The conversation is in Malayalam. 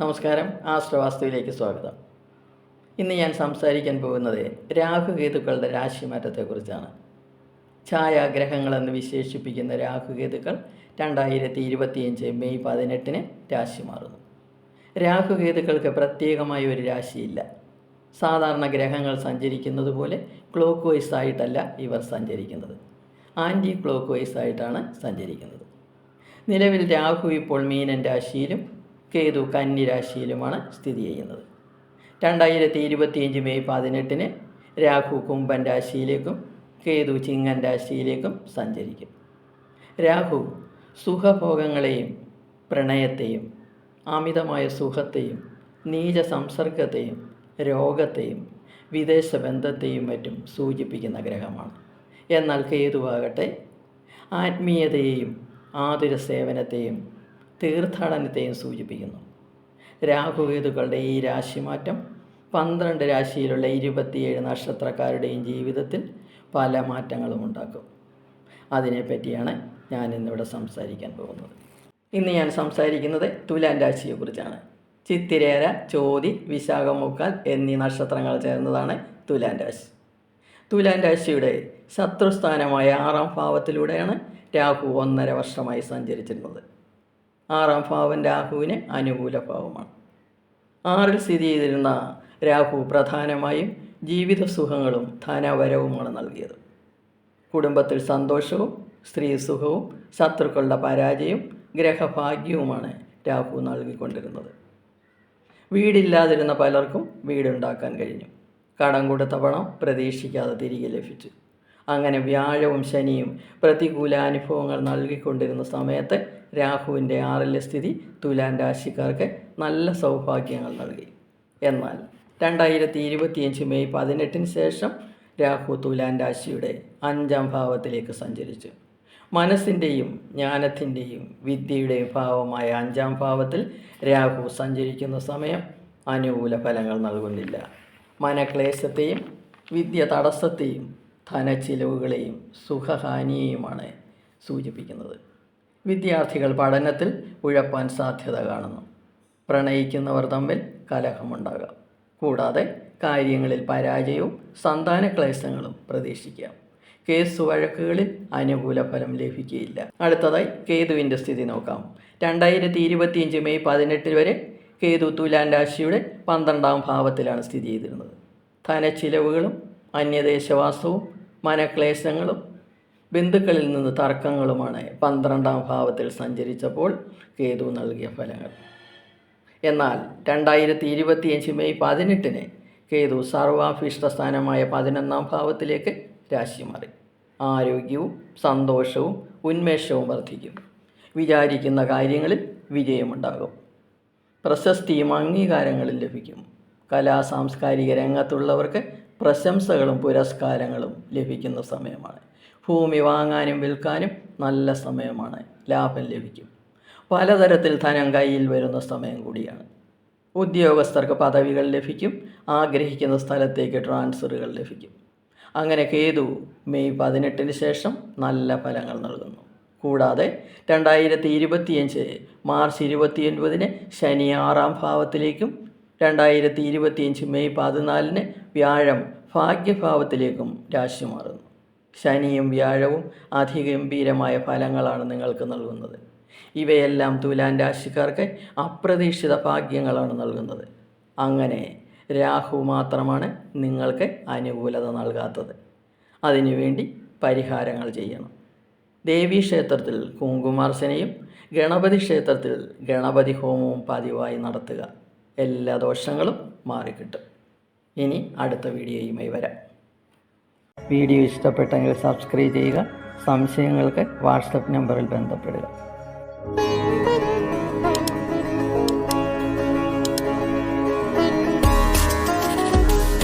നമസ്കാരം. ആശ്രവാസ്തുവിലേക്ക് സ്വാഗതം. ഇന്ന് ഞാൻ സംസാരിക്കാൻ പോകുന്നത് രാഹുകേതുക്കളുടെ രാശിമാറ്റത്തെക്കുറിച്ചാണ്. ഛായാഗ്രഹങ്ങളെന്ന് വിശേഷിപ്പിക്കുന്ന രാഹുകേതുക്കൾ രണ്ടായിരത്തി ഇരുപത്തിയഞ്ച് മെയ് പതിനെട്ടിന് രാശി മാറുന്നു രാഹുകേതുക്കൾക്ക് പ്രത്യേകമായ ഒരു രാശിയില്ല. സാധാരണ ഗ്രഹങ്ങൾ സഞ്ചരിക്കുന്നത് പോലെ ക്ലോക്ക് വൈസ് ആയിട്ടല്ല ഇവർ സഞ്ചരിക്കുന്നത്. ആന്റി ക്ലോക്ക് വൈസ് ആയിട്ടാണ് സഞ്ചരിക്കുന്നത്. നിലവിൽ രാഹു ഇപ്പോൾ മീനൻ രാശിയിലും കേതു കന്നി രാശിയിലുമാണ് സ്ഥിതി ചെയ്യുന്നത്. രണ്ടായിരത്തി ഇരുപത്തിയഞ്ച് മെയ് പതിനെട്ടിന് രാഹു കുംഭൻ രാശിയിലേക്കും കേതു ചിങ്ങൻ രാശിയിലേക്കും സഞ്ചരിക്കും. രാഹു സുഖഭോഗങ്ങളെയും പ്രണയത്തെയും അമിതമായ സുഖത്തെയും നീച സംസർഗത്തെയും രോഗത്തെയും വിദേശ ബന്ധത്തെയും മറ്റും സൂചിപ്പിക്കുന്ന ഗ്രഹമാണ്. എന്നാൽ കേതുവാകട്ടെ ആത്മീയതയെയും ആതുര സേവനത്തെയും തീർത്ഥാടനത്തെയും സൂചിപ്പിക്കുന്നു. രാഹുകേതുക്കളുടെ ഈ രാശിമാറ്റം പന്ത്രണ്ട് രാശിയിലുള്ള ഇരുപത്തിയേഴ് നക്ഷത്രക്കാരുടെയും ജീവിതത്തിൽ പല മാറ്റങ്ങളും ഉണ്ടാക്കും. അതിനെപ്പറ്റിയാണ് ഞാൻ ഇന്നിവിടെ സംസാരിക്കാൻ പോകുന്നത്. ഇന്ന് ഞാൻ സംസാരിക്കുന്നത് തുലാൻ രാശിയെക്കുറിച്ചാണ് ചിത്തിരേര ചോതി വിശാഖമുക്കാൽ എന്നീ നക്ഷത്രങ്ങൾ ചേർന്നതാണ് തുലാൻ രാശി. തുലാൻ രാശിയുടെ ശത്രുസ്ഥാനമായ ആറാം ഭാവത്തിലൂടെയാണ് രാഹു ഒന്നര വർഷമായി സഞ്ചരിച്ചിരുന്നത്. ആറാം ഭാവം രാഹുവിന് അനുകൂല ഭാവമാണ് ആറിൽ സ്ഥിതി ചെയ്തിരുന്ന രാഹു പ്രധാനമായും ജീവിത സുഖങ്ങളും ധനവരവുമാണ് നൽകിയത്. കുടുംബത്തിൽ സന്തോഷവും സ്ത്രീ സുഖവും ശത്രുക്കളുടെ പരാജയവും ഗ്രഹഭാഗ്യവുമാണ് രാഹു നൽകിക്കൊണ്ടിരുന്നത്. വീടില്ലാതിരുന്ന പലർക്കും വീടുണ്ടാക്കാൻ കഴിഞ്ഞു. കടം കൊടുത്ത പണം പ്രതീക്ഷിക്കാതെ തിരികെ ലഭിച്ചു. അങ്ങനെ വ്യാഴവും ശനിയും പ്രതികൂല അനുഭവങ്ങൾ നൽകിക്കൊണ്ടിരുന്ന സമയത്ത് രാഹുവിന്റെ ആറിലെ സ്ഥിതി തുലാൻ രാശിക്കാർക്ക് നല്ല സൗഭാഗ്യങ്ങൾ നൽകി. എന്നാൽ രണ്ടായിരത്തി ഇരുപത്തിയഞ്ച് മെയ് പതിനെട്ടിന് ശേഷം രാഹു തുലാൻ രാശിയുടെ അഞ്ചാം ഭാവത്തിലേക്ക് സഞ്ചരിച്ചു. മനസ്സിന്റെയും ജ്ഞാനത്തിന്റെയും വിദ്യയുടെയും ഭാവമായ അഞ്ചാം ഭാവത്തിൽ രാഹു സഞ്ചരിക്കുന്ന സമയം അനുകൂല ഫലങ്ങൾ നൽകുന്നില്ല. മനക്ലേശത്തെയും വിദ്യ തടസ്സത്തെയും ധനച്ചിലവുകളെയും സുഖഹാനിയെയുമാണ് സൂചിപ്പിക്കുന്നത്. വിദ്യാർത്ഥികൾ പഠനത്തിൽ ഉഴപ്പാൻ സാധ്യത കാണുന്നു. പ്രണയിക്കുന്നവർ തമ്മിൽ കലഹമുണ്ടാകാം. കൂടാതെ കാര്യങ്ങളിൽ പരാജയവും സന്താന ക്ലേശങ്ങളും പ്രതീക്ഷിക്കാം. കേസ് വഴക്കുകളിൽ അനുകൂല ഫലം ലഭിക്കുകയില്ല. അടുത്തതായി കേതുവിന്റെ സ്ഥിതി നോക്കാം. രണ്ടായിരത്തി ഇരുപത്തിയഞ്ച് മെയ് പതിനെട്ട് വരെ കേതു തുലാൻ രാശിയുടെ പന്ത്രണ്ടാം ഭാവത്തിലാണ് സ്ഥിതി ചെയ്തിരുന്നത്. ധനച്ചിലവുകളും അന്യദേശവാസവും മനക്ലേശങ്ങളും ബന്ധുക്കളിൽ നിന്ന് തർക്കങ്ങളുമാണ് പന്ത്രണ്ടാം ഭാവത്തിൽ സഞ്ചരിച്ചപ്പോൾ കേതു നൽകിയ ഫലങ്ങൾ. എന്നാൽ രണ്ടായിരത്തി ഇരുപത്തിയഞ്ച് മെയ് പതിനെട്ടിന് കേതു സർവാഭീഷ്ട സ്ഥാനമായ പതിനൊന്നാം ഭാവത്തിലേക്ക് രാശി മാറി. ആരോഗ്യവും സന്തോഷവും ഉന്മേഷവും വർദ്ധിക്കും വിചാരിക്കുന്ന കാര്യങ്ങളിൽ വിജയമുണ്ടാകും. പ്രശസ്തിയും അംഗീകാരങ്ങളും ലഭിക്കും. കലാ സാംസ്കാരിക രംഗത്തുള്ളവർക്ക് പ്രശംസകളും പുരസ്കാരങ്ങളും ലഭിക്കുന്ന സമയമാണ്. ഭൂമി വാങ്ങാനും വിൽക്കാനും നല്ല സമയമാണ്. ലാഭം ലഭിക്കും. പലതരത്തിൽ ധനം കയ്യിൽ വരുന്ന സമയം കൂടിയാണ്. ഉദ്യോഗസ്ഥർക്ക് പദവികൾ ലഭിക്കും. ആഗ്രഹിക്കുന്ന സ്ഥലത്തേക്ക് ട്രാൻസ്ഫറുകൾ ലഭിക്കും. അങ്ങനെ കേതു മെയ് പതിനെട്ടിന് ശേഷം നല്ല ഫലങ്ങൾ നൽകുന്നു. കൂടാതെ രണ്ടായിരത്തി ഇരുപത്തിയഞ്ച് മാർച്ച് ഇരുപത്തിയൊൻപതിന് ശനി ആറാം ഭാവത്തിലേക്കും രണ്ടായിരത്തി ഇരുപത്തിയഞ്ച് മെയ് പതിനാലിന് വ്യാഴം ഭാഗ്യഭാവത്തിലേക്കും രാശി മാറുന്നു ശനിയും വ്യാഴവും അതിഗംഭീരമായ ഫലങ്ങളാണ് നിങ്ങൾക്ക് നൽകുന്നത്. ഇവയെല്ലാം തുലാൻ രാശിക്കാർക്ക് അപ്രതീക്ഷിത ഭാഗ്യങ്ങളാണ് നൽകുന്നത്. അങ്ങനെ രാഹു മാത്രമാണ് നിങ്ങൾക്ക് അനുകൂലത നൽകാത്തത്. അതിനുവേണ്ടി പരിഹാരങ്ങൾ ചെയ്യണം. ദേവീ ക്ഷേത്രത്തിൽ കുങ്കുമാർച്ചനയും ഗണപതി ക്ഷേത്രത്തിൽ ഗണപതി ഹോമവും പതിവായി നടത്തുക. എല്ലാ ദോഷങ്ങളും മാറിക്കിട്ടും. ഇനി അടുത്ത വീഡിയോയുമായി വരാം. വീഡിയോ ഇഷ്ടപ്പെട്ടെങ്കിൽ സബ്സ്ക്രൈബ് ചെയ്യുക സംശയങ്ങൾക്ക് വാട്സപ്പ് നമ്പറിൽ ബന്ധപ്പെടുക.